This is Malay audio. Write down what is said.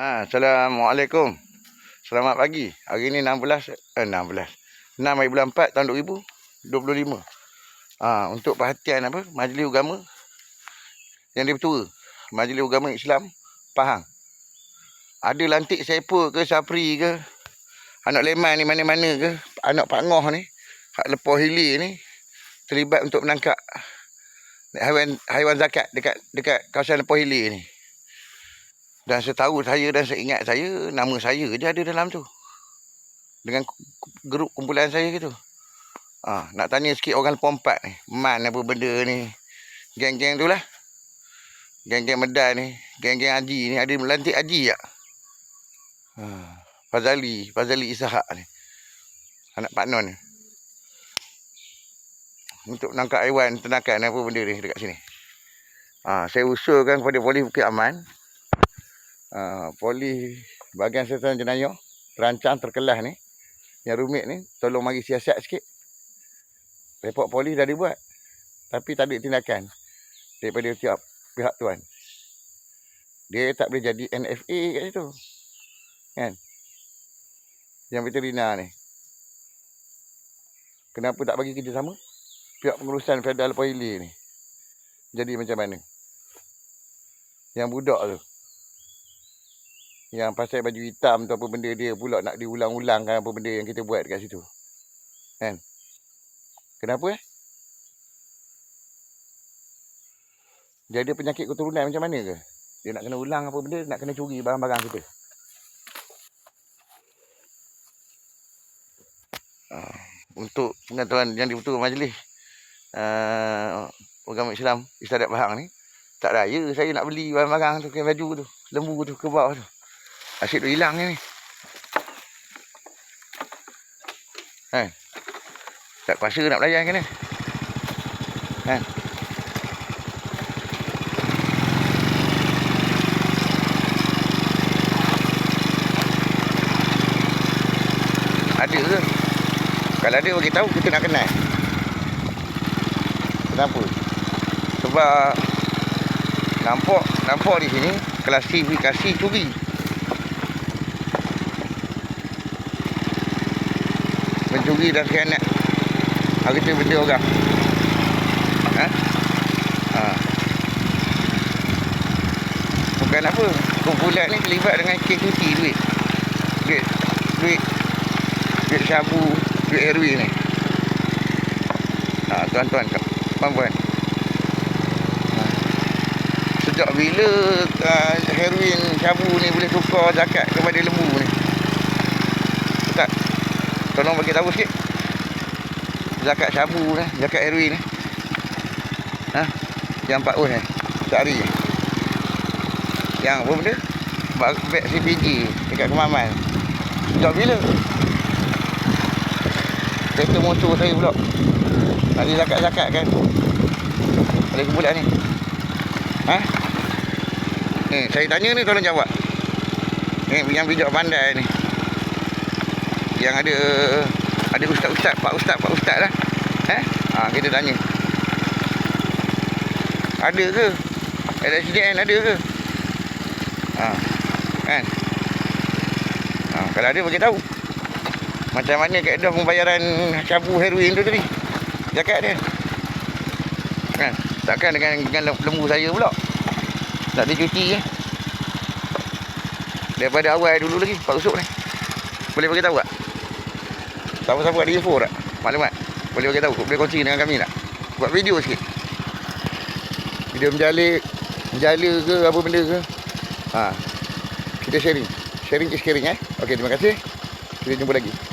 Ha, Assalamualaikum. Selamat pagi. Hari ni 16 eh 16. 6 hari bulan 4 tahun 2025. Ha, untuk perhatian apa? Majlis Agama yang dipertua. Majlis Agama Islam Pahang. Ada lantik sepa ke sapri ke? Anak leman ni mana-mana ke? Anak Pak Ngoh ni, hak lepoh hilir ni terlibat untuk menangkap haiwan haiwan zakat dekat dekat kawasan lepoh hilir ni. Dan setahu saya dan seingat saya, nama saya je ada dalam tu. Dengan grup kumpulan saya gitu. Ha, nak tanya sikit orang Lepon Empat ni. Man apa benda ni. Geng-geng tu lah. Geng-geng Medan ni. Geng-geng Haji ni. Ada melantik Haji tak? Ha, Fazali. Fazali Ishak ni. Anak Pak Non ni. Untuk menangkap haiwan ternakan apa benda ni dekat sini. Ha, saya usulkan kepada polis Bukit Aman uh, polis bahagian setan jenayah terancang terkelas ni yang rumit ni tolong mari siasat sikit. Report polis dah dibuat tapi tak ada tindakan daripada tiap pihak tuan. Dia tak boleh jadi NFA kat situ kan? Yang veterina ni. Kenapa tak bagi kerjasama? Pihak pengurusan federal Poili ni. Jadi macam mana? Yang budak tu yang pasal baju hitam tu apa benda dia pula nak diulang-ulangkan apa benda yang kita buat dekat situ. Kan? Kenapa eh? Dia ada penyakit keturunan macam mana ke? Dia nak kena ulang apa benda, nak kena curi barang-barang kita. Uh, untuk pengetahuan yang dibetul majlis uh, agama Islam Istiadat Bahang ni tak raya saya nak beli barang-barang tu kain baju tu lembu tu ke bawah tu Asyik tu hilang ni. Kan? Tak kuasa nak belajar kan ni. Kan? Ada ke? Kalau ada bagi tahu kita nak kenal. Kenapa? Sebab nampak nampak di sini klasifikasi curi. Mencuri dan khianat harta benda orang. Ha? Ha. Bukan apa. Kumpulan ni terlibat dengan kes cuti duit. Duit. Duit. Duit syabu. Duit heroin ni. Ha, tuan-tuan. Puan-puan. Ha. Sejak bila uh, heroin syabu ni boleh tukar zakat kepada lembu ni? Tolong bagi tahu sikit. Zakat syabu ni, zakat heroin ni. Ha? Yang 4 on ni. Sehari. Yang apa benda? Beg CPG dekat Kemaman. Sejak bila? Kereta motor saya pula. Nak di zakat-zakat kan. Ada kumpulan ni. Ha? Ni, saya tanya ni tolong jawab. Ni, yang bijak pandai ni yang ada ada ustaz-ustaz, pak ustaz, pak ustaz lah. Eh? Ha, kita tanya. Ada ke? LSDN ada ke? Ha. Kan? Ha, kalau ada bagi tahu. Macam mana kaedah pembayaran cabu heroin tu tadi? Zakat dia. Kan? Takkan dengan dengan lembu saya pula. Tak ada cuti eh. Daripada awal dulu lagi, Pak Usuk ni. Boleh bagi tahu tak? Siapa-siapa ada info tak? Maklumat? Boleh bagi tahu? Boleh kongsi dengan kami tak? Buat video sikit. Video menjalik, menjala ke apa benda ke. Ha. Kita sharing. Sharing is caring eh. Okey, terima kasih. Kita jumpa lagi.